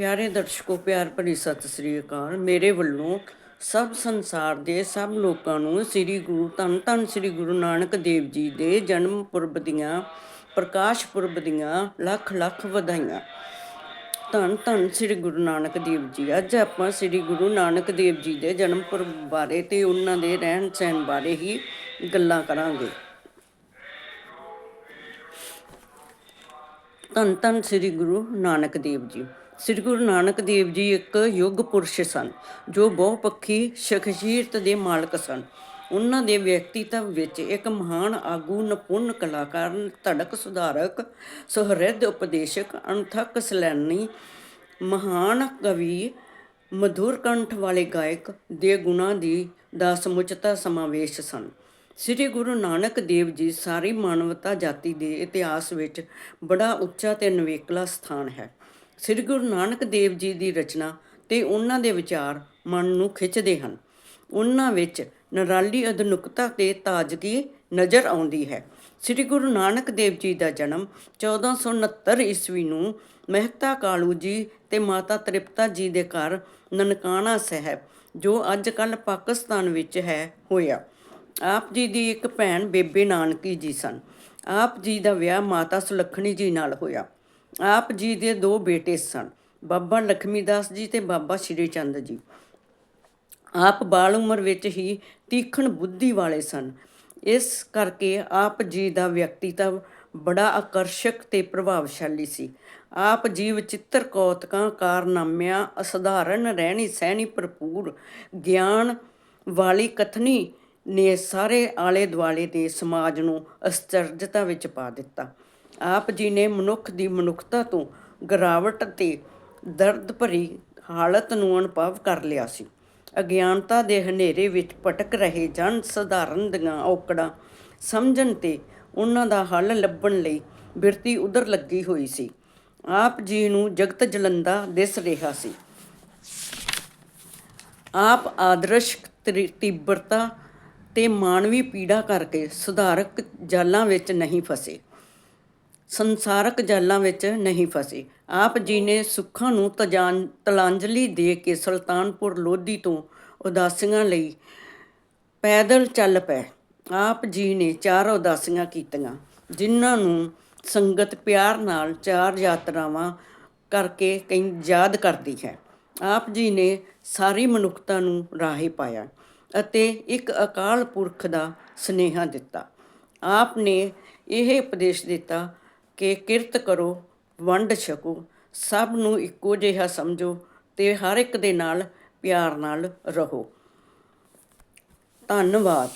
ਪਿਆਰੇ ਦਰਸ਼ਕੋ, ਪਿਆਰ ਭਰੀ ਸਤਿ ਸ੍ਰੀ ਅਕਾਲ। ਮੇਰੇ ਵੱਲੋਂ ਸਭ ਸੰਸਾਰ ਦੇ ਸਭ ਲੋਕਾਂ ਨੂੰ ਸ੍ਰੀ ਗੁਰੂ, ਧੰਨ ਧੰਨ ਸ੍ਰੀ ਗੁਰੂ ਨਾਨਕ ਦੇਵ ਜੀ ਦੇ ਜਨਮ ਪੁਰਬ ਦੀਆਂ, ਪ੍ਰਕਾਸ਼ ਪੁਰਬ ਦੀਆਂ ਲੱਖ ਲੱਖ ਵਧਾਈਆਂ। ਧੰਨ ਧੰਨ ਸ੍ਰੀ ਗੁਰੂ ਨਾਨਕ ਦੇਵ ਜੀ। ਅੱਜ ਆਪਾਂ ਸ੍ਰੀ ਗੁਰੂ ਨਾਨਕ ਦੇਵ ਜੀ ਦੇ ਜਨਮ ਪੁਰਬ ਬਾਰੇ ਤੇ ਉਹਨਾਂ ਦੇ ਰਹਿਣ ਸਹਿਣ ਬਾਰੇ ਹੀ ਗੱਲਾਂ ਕਰਾਂਗੇ। ਧੰਨ ਧੰਨ ਸ੍ਰੀ ਗੁਰੂ ਨਾਨਕ ਦੇਵ ਜੀ। ਸ੍ਰੀ ਗੁਰੂ ਨਾਨਕ ਦੇਵ ਜੀ ਇੱਕ ਯੁੱਗ ਪੁਰਸ਼ ਸਨ, ਜੋ ਬਹੁਪੱਖੀ ਸ਼ਖਸੀਅਤ ਦੇ ਮਾਲਕ ਸਨ। ਉਹਨਾਂ ਦੇ ਵਿਅਕਤੀਤਵ ਵਿੱਚ ਇੱਕ ਮਹਾਨ ਆਗੂ ਨਿਪੁੰਨ ਕਲਾਕਾਰ, ਧੜਕ ਸੁਧਾਰਕ, ਸੁਹਿਰਦ ਉਪਦੇਸ਼ਕ, ਅਣਥੱਕ ਸਲੈਣੀ ਮਹਾਨ ਕਵੀ, ਮਧੁਰ ਕੰਠ ਵਾਲੇ ਗਾਇਕ ਦੇ ਗੁਣਾਂ ਦੀ ਦਾ ਸਮੁੱਚਤਾ ਸਮਾਵੇਸ਼ ਸਨ। ਸ੍ਰੀ ਗੁਰੂ ਨਾਨਕ ਦੇਵ ਜੀ ਸਾਰੀ ਮਾਨਵਤਾ ਜਾਤੀ ਦੇ ਇਤਿਹਾਸ ਵਿੱਚ ਬੜਾ ਉੱਚਾ ਤੇ ਨਵੇਕਲਾ ਸਥਾਨ ਹੈ। ਸ੍ਰੀ ਗੁਰੂ ਨਾਨਕ ਦੇਵ ਜੀ ਦੀ ਰਚਨਾ ਤੇ ਉਹਨਾਂ ਦੇ ਵਿਚਾਰ ਮਨ ਨੂੰ ਖਿੱਚਦੇ ਹਨ। ਉਹਨਾਂ ਵਿੱਚ ਨਰਾਲੀ ਅਧਨੁਕਤਾ ਤੇ ਤਾਜ਼ਗੀ ਨਜ਼ਰ ਆਉਂਦੀ ਹੈ। ਸ੍ਰੀ ਗੁਰੂ ਨਾਨਕ ਦੇਵ ਜੀ ਦਾ ਜਨਮ 1469 ਈਸਵੀ ਨੂੰ ਮਹਿਤਾ ਕਾਲੂ ਜੀ ਤੇ ਮਾਤਾ ਤ੍ਰਿਪਤਾ ਜੀ ਦੇ ਘਰ ਨਨਕਾਣਾ ਸਾਹਿਬ, ਜੋ ਅੱਜ ਕੱਲ ਪਾਕਿਸਤਾਨ ਵਿੱਚ ਹੈ, ਹੋਇਆ। ਆਪ ਜੀ ਦੀ ਇੱਕ ਭੈਣ ਬੇਬੇ ਨਾਨਕੀ ਜੀ ਸਨ। ਆਪ ਜੀ ਦਾ ਵਿਆਹ ਮਾਤਾ ਸੁਲੱਖਣੀ ਜੀ ਨਾਲ ਹੋਇਆ। ਆਪ ਜੀ ਦੇ ਦੋ ਬੇਟੇ ਸਨ, ਬਾਬਾ ਲਖਮੀ ਦਾਸ ਜੀ ਤੇ ਬਾਬਾ ਸ਼੍ਰੀ ਚੰਦ ਜੀ। ਆਪ ਬਾਲ ਉਮਰ ਵਿੱਚ ਹੀ ਤੀਖਣ ਬੁੱਧੀ ਵਾਲੇ ਸਨ। ਇਸ ਕਰਕੇ ਆਪ ਜੀ ਦਾ ਵਿਅਕਤੀਤਵ ਬੜਾ ਆਕਰਸ਼ਕ ਤੇ ਪ੍ਰਭਾਵਸ਼ਾਲੀ ਸੀ। ਆਪ ਜੀ ਵਿਚਿੱਤਰ ਕੌਤਕਾਂ, ਕਾਰਨਾਮਿਆਂ, ਅਸਧਾਰਨ, ਰਹਿਣੀ ਸਹਿਣੀ, ਭਰਪੂਰ ਗਿਆਨ ਵਾਲੀ ਕਥਨੀ ਨੇ ਸਾਰੇ ਆਲੇ ਦੁਆਲੇ ਦੇ ਸਮਾਜ ਨੂੰ ਅਸਚਰਜਤਾ ਵਿੱਚ ਪਾ ਦਿੱਤਾ। ਆਪ ਜੀ ਨੇ ਮਨੁੱਖ ਦੀ ਮਨੁੱਖਤਾ ਤੋਂ ਗਰਾਵਟ ਤੇ ਦਰਦ ਭਰੀ ਹਾਲਤ ਨੂੰ ਅਨੁਭਵ ਕਰ ਲਿਆ ਸੀ। ਅਗਿਆਨਤਾ ਦੇ ਹਨੇਰੇ ਵਿੱਚ ਭਟਕ ਰਹੇ ਜਨ ਸਧਾਰਨ ਦੀਆਂ ਔਕੜਾਂ ਸਮਝਣ ਤੇ ਉਹਨਾਂ ਦਾ ਹੱਲ ਲੱਭਣ ਲਈ ਬਿਰਤੀ ਉਧਰ ਲੱਗੀ ਹੋਈ ਸੀ। ਆਪ ਜੀ ਨੂੰ ਜਗਤ ਜਲੰਦਾ ਦਿਸ ਰਿਹਾ ਸੀ। ਆਪ ਆਦਰਸ਼ ਤ੍ਰਿ- ਤੀਬਰਤਾ ਤੇ ਮਾਨਵੀ ਪੀੜਾ ਕਰਕੇ ਸੁਧਾਰਕ ਜਾਲਾਂ ਵਿੱਚ ਨਹੀਂ ਫਸੇ। ਸੰਸਾਰਕ ਜਾਲਾਂ ਵਿੱਚ ਨਹੀਂ ਫਸੇ। ਆਪ ਜੀ ਨੇ ਸੁੱਖਾਂ ਨੂੰ ਤਜਾਨ, ਤਲਾਂਜਲੀ ਦੇ ਕੇ ਸੁਲਤਾਨਪੁਰ ਲੋਧੀ ਤੋਂ ਉਦਾਸੀਆਂ ਲਈ ਪੈਦਲ ਚੱਲ ਪਏ। ਆਪ ਜੀ ਨੇ ਚਾਰ ਉਦਾਸੀਆਂ ਕੀਤੀਆਂ, ਜਿਨ੍ਹਾਂ ਨੂੰ ਸੰਗਤ ਪਿਆਰ ਨਾਲ ਚਾਰ ਯਾਤਰਾਵਾਂ ਕਰਕੇ ਕਈ ਯਾਦ ਕਰਦੀ ਹੈ। ਆਪ ਜੀ ਨੇ ਸਾਰੀ ਮਨੁੱਖਤਾ ਨੂੰ ਰਾਹੇ ਪਾਇਆ ਅਤੇ ਇੱਕ ਅਕਾਲ ਪੁਰਖ ਦਾ ਸਨੇਹਾ ਦਿੱਤਾ। ਆਪ ਨੇ ਇਹ ਉਪਦੇਸ਼ ਦਿੱਤਾ ਕਿ ਕਿਰਤ ਕਰੋ, ਵੰਡ ਛਕੋ। ਸਭ ਨੂੰ ਇੱਕੋ ਜਿਹਾ ਸਮਝੋ ਤੇ ਹਰ ਇੱਕ ਦੇ ਨਾਲ ਪਿਆਰ ਨਾਲ ਰਹੋ। ਧੰਨਵਾਦ।